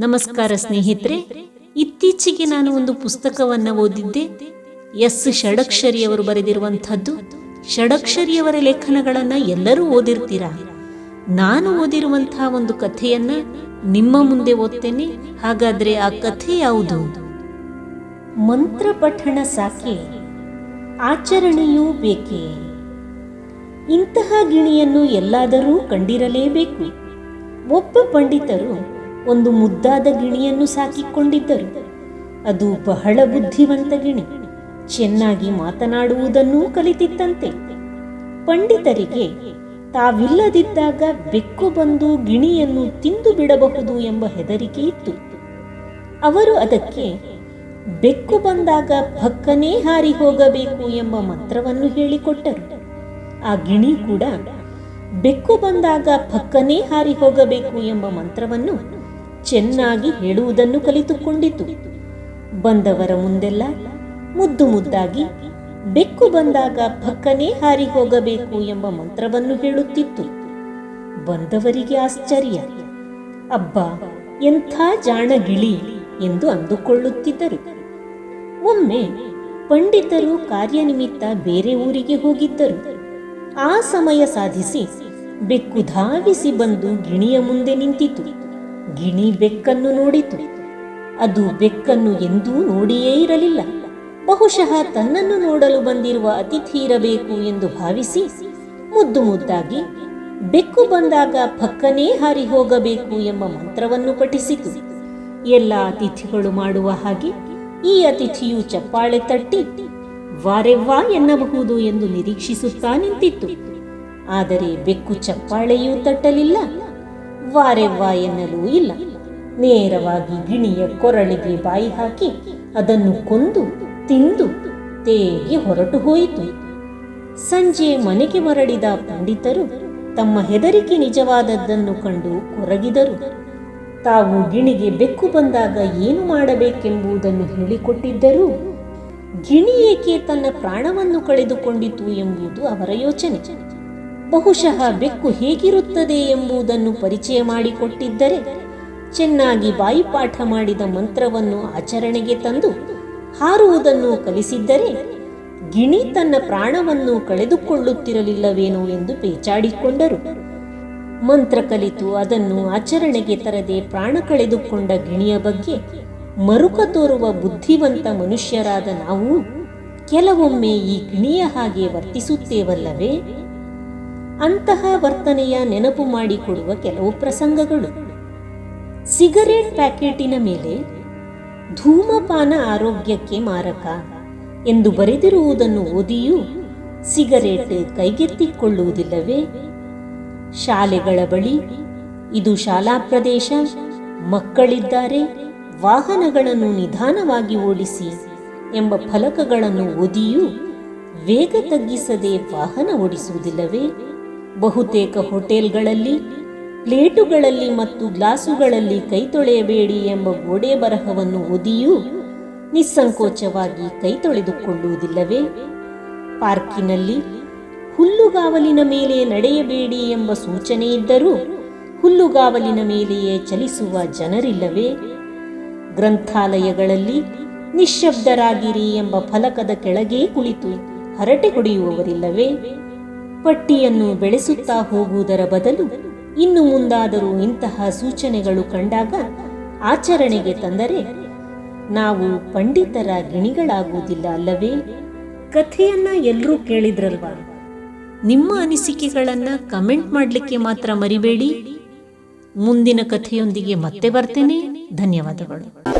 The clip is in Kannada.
ನಮಸ್ಕಾರ ಸ್ನೇಹಿತರೆ, ಇತ್ತೀಚೆಗೆ ನಾನು ಒಂದು ಪುಸ್ತಕವನ್ನ ಓದಿದ್ದೆ. ಎಸ್. ಷಡಕ್ಷರಿಯವರು ಬರೆದಿರುವಂಥದ್ದು. ಷಡಕ್ಷರಿಯವರ ಲೇಖನಗಳನ್ನ ಎಲ್ಲರೂ ಓದಿರ್ತೀರಾ? ನಾನು ಓದಿರುವಂತಹ ಒಂದು ಕಥೆಯನ್ನ ನಿಮ್ಮ ಮುಂದೆ ಓದ್ತೇನೆ. ಹಾಗಾದ್ರೆ ಆ ಕಥೆ ಯಾವುದು? ಮಂತ್ರ ಪಠಣ ಸಾಕೆ, ಆಚರಣೆಯೂ ಬೇಕೇ? ಇಂತಹ ಗಿಣಿಯನ್ನು ಎಲ್ಲಾದರೂ ಕಂಡಿರಲೇಬೇಕು. ಒಬ್ಬ ಪಂಡಿತರು ಒಂದು ಮುದ್ದಾದ ಗಿಣಿಯನ್ನು ಸಾಕಿಕೊಂಡಿದ್ದರು. ಅದು ಬಹಳ ಬುದ್ಧಿವಂತ ಗಿಣಿ. ಚೆನ್ನಾಗಿ ಮಾತನಾಡುವುದನ್ನೂ ಕಲಿತಿತ್ತಂತೆ. ಪಂಡಿತರಿಗೆ ತಾವಿಲ್ಲದಿದ್ದಾಗ ಬೆಕ್ಕು ಬಂದು ಗಿಣಿಯನ್ನು ತಿಂದು ಬಿಡಬಹುದು ಎಂಬ ಹೆದರಿಕೆ ಇತ್ತು. ಅವರು ಅದಕ್ಕೆ ಬೆಕ್ಕು ಬಂದಾಗ ಪಕ್ಕನೇ ಹಾರಿ ಹೋಗಬೇಕು ಎಂಬ ಮಂತ್ರವನ್ನು ಹೇಳಿಕೊಟ್ಟರು. ಆ ಗಿಣಿ ಕೂಡ ಬೆಕ್ಕು ಬಂದಾಗ ಪಕ್ಕನೇ ಹಾರಿ ಹೋಗಬೇಕು ಎಂಬ ಮಂತ್ರವನ್ನು ಚೆನ್ನಾಗಿ ಹೇಳುವುದನ್ನು ಕಲಿತುಕೊಂಡಿತು. ಬಂದವರ ಮುಂದೆಲ್ಲ ಮುದ್ದು ಮುದ್ದಾಗಿ ಬೆಕ್ಕು ಬಂದಾಗ ಪಕ್ಕನೆ ಹಾರಿ ಹೋಗಬೇಕು ಎಂಬ ಮಂತ್ರವನ್ನು ಹೇಳುತ್ತಿತ್ತು. ಬಂದವರಿಗೆ ಆಶ್ಚರ್ಯ. ಅಬ್ಬ, ಎಂಥ ಜಾಣಗಿಳಿ ಎಂದು ಅಂದುಕೊಳ್ಳುತ್ತಿದ್ದರು. ಒಮ್ಮೆ ಪಂಡಿತರು ಕಾರ್ಯನಿಮಿತ್ತ ಬೇರೆ ಊರಿಗೆ ಹೋಗಿದ್ದರು. ಆ ಸಮಯ ಸಾಧಿಸಿ ಬೆಕ್ಕು ಧಾವಿಸಿ ಬಂದು ಗಿಣಿಯ ಮುಂದೆ ನಿಂತಿತು. ಗಿಣಿ ಬೆಕ್ಕನ್ನು ನೋಡಿತು. ಅದು ಬೆಕ್ಕನ್ನು ಎಂದೂ ನೋಡಿಯೇ ಇರಲಿಲ್ಲ. ಬಹುಶಃ ತನ್ನನ್ನು ನೋಡಲು ಬಂದಿರುವ ಅತಿಥಿ ಇರಬೇಕು ಎಂದು ಭಾವಿಸಿ ಮುದ್ದು ಮುದ್ದಾಗಿ ಬೆಕ್ಕು ಬಂದಾಗ ಪಕ್ಕನೇ ಹಾರಿ ಹೋಗಬೇಕು ಎಂಬ ಮಂತ್ರವನ್ನು ಪಠಿಸಿತು. ಎಲ್ಲ ಅತಿಥಿಗಳು ಮಾಡುವ ಹಾಗೆ ಈ ಅತಿಥಿಯು ಚಪ್ಪಾಳೆ ತಟ್ಟಿ ವಾರೆವ್ವಾ ಎನ್ನಬಹುದು ಎಂದು ನಿರೀಕ್ಷಿಸುತ್ತಾ ನಿಂತಿತ್ತು. ಆದರೆ ಬೆಕ್ಕು ಚಪ್ಪಾಳೆಯೂ ತಟ್ಟಲಿಲ್ಲ. ವಾರೆವ್ವಾ ಎನ್ನಲೂ ಇಲ್ಲ. ನೇರವಾಗಿ ಗಿಣಿಯ ಕೊರಳಿಗೆ ಬಾಯಿ ಹಾಕಿ ಅದನ್ನು ಕೊಂದು ತಿಂದು ತೇಗಿ ಹೊರಟು ಹೋಯಿತು. ಸಂಜೆ ಮನೆಗೆ ಮರಳಿದ ಪಂಡಿತರು ತಮ್ಮ ಹೆದರಿಕೆ ನಿಜವಾದದ್ದನ್ನು ಕಂಡು ಕೊರಗಿದರು. ತಾವು ಗಿಣಿಗೆ ಬೆಕ್ಕು ಬಂದಾಗ ಏನು ಮಾಡಬೇಕೆಂಬುದನ್ನು ಹೇಳಿಕೊಟ್ಟಿದ್ದರೂ ಗಿಣಿ ಏಕೆ ತನ್ನ ಪ್ರಾಣವನ್ನು ಕಳೆದುಕೊಂಡಿತು ಎಂಬುದು ಅವರ ಯೋಚನೆ. ಬಹುಶಃ ಬೆಕ್ಕು ಹೇಗಿರುತ್ತದೆ ಎಂಬುದನ್ನು ಪರಿಚಯ ಮಾಡಿಕೊಟ್ಟಿದ್ದರೆ ಚೆನ್ನಾಗಿ ಬಾಯಿಪಾಠ ಮಾಡಿದ ಮಂತ್ರವನ್ನು ಆಚರಣೆಗೆ ತಂದು ಹಾರುವುದನ್ನು ಕಲಿಸಿದ್ದರೆ ಗಿಣಿ ತನ್ನ ಪ್ರಾಣವನ್ನು ಕಳೆದುಕೊಳ್ಳುತ್ತಿರಲಿಲ್ಲವೇನೋ ಎಂದು ಪೇಚಾಡಿಕೊಂಡರು. ಮಂತ್ರ ಕಲಿತು ಅದನ್ನು ಆಚರಣೆಗೆ ತರದೆ ಪ್ರಾಣ ಕಳೆದುಕೊಂಡ ಗಿಣಿಯ ಬಗ್ಗೆ ಮರುಕ ತೋರುವ ಬುದ್ಧಿವಂತ ಮನುಷ್ಯರಾದ ನಾವು ಕೆಲವೊಮ್ಮೆ ಈ ಗಿಣಿಯ ಹಾಗೆ ವರ್ತಿಸುತ್ತೇವಲ್ಲವೇ? ಅಂತಹ ವರ್ತನೆಯ ನೆನಪು ಮಾಡಿಕೊಡುವ ಕೆಲವು ಪ್ರಸಂಗಗಳು. ಸಿಗರೇಟ್ ಪ್ಯಾಕೆಟಿನ ಮೇಲೆ ಧೂಮಪಾನ ಆರೋಗ್ಯಕ್ಕೆ ಮಾರಕ ಎಂದು ಬರೆದಿರುವುದನ್ನು ಓದಿಯೂ ಸಿಗರೇಟ್ ಕೈಗೆತ್ತಿಕೊಳ್ಳುವುದಿಲ್ಲವೇ? ಶಾಲೆಗಳ ಬಳಿ ಇದು ಶಾಲಾ ಪ್ರದೇಶ, ಮಕ್ಕಳಿದ್ದಾರೆ, ವಾಹನಗಳನ್ನು ನಿಧಾನವಾಗಿ ಓಡಿಸಿ ಎಂಬ ಫಲಕಗಳನ್ನು ಓದಿಯೂ ವೇಗ ತಗ್ಗಿಸದೆ ವಾಹನ ಓಡಿಸುವುದಿಲ್ಲವೇ? ಬಹುತೇಕ ಹೋಟೆಲ್ಗಳಲ್ಲಿ, ಪ್ಲೇಟುಗಳಲ್ಲಿ ಮತ್ತು ಗ್ಲಾಸುಗಳಲ್ಲಿ ಕೈ ತೊಳೆಯಬೇಡಿ ಎಂಬ ಗೋಡೆ ಬರಹವನ್ನು ಓದಿಯೂ ನಿಸ್ಸಂಕೋಚವಾಗಿ ಕೈ ತೊಳೆದುಕೊಳ್ಳುವುದಿಲ್ಲವೇ? ಪಾರ್ಕಿನಲ್ಲಿ ಹುಲ್ಲುಗಾವಲಿನ ಮೇಲೆ ನಡೆಯಬೇಡಿ ಎಂಬ ಸೂಚನೆ ಇದ್ದರೂ ಹುಲ್ಲುಗಾವಲಿನ ಮೇಲೆಯೇ ಚಲಿಸುವ ಜನರಿಲ್ಲವೇ? ಗ್ರಂಥಾಲಯಗಳಲ್ಲಿ ನಿಶ್ಶಬ್ದರಾಗಿರಿ ಎಂಬ ಫಲಕದ ಕೆಳಗೆ ಕುಳಿತು ಹರಟೆ ಹೊಡೆಯುವವರಿಲ್ಲವೇ? ಪಟ್ಟಿಯನ್ನು ಬೆಳೆಸುತ್ತಾ ಹೋಗುವುದರ ಬದಲು ಇನ್ನು ಮುಂದಾದರೂ ಇಂತಹ ಸೂಚನೆಗಳು ಕಂಡಾಗ ಆಚರಣೆಗೆ ತಂದರೆ ನಾವು ಪಂಡಿತರ ಗಿಣಿಗಳಾಗುವುದಿಲ್ಲ ಅಲ್ಲವೇ? ಕಥೆಯನ್ನ ಎಲ್ಲರೂ ಕೇಳಿದ್ರಲ್ವಾ? ನಿಮ್ಮ ಅನಿಸಿಕೆಗಳನ್ನ ಕಮೆಂಟ್ ಮಾಡಲಿಕ್ಕೆ ಮಾತ್ರ ಮರಿಬೇಡಿ. ಮುಂದಿನ ಕಥೆಯೊಂದಿಗೆ ಮತ್ತೆ ಬರ್ತೇನೆ. ಧನ್ಯವಾದಗಳು.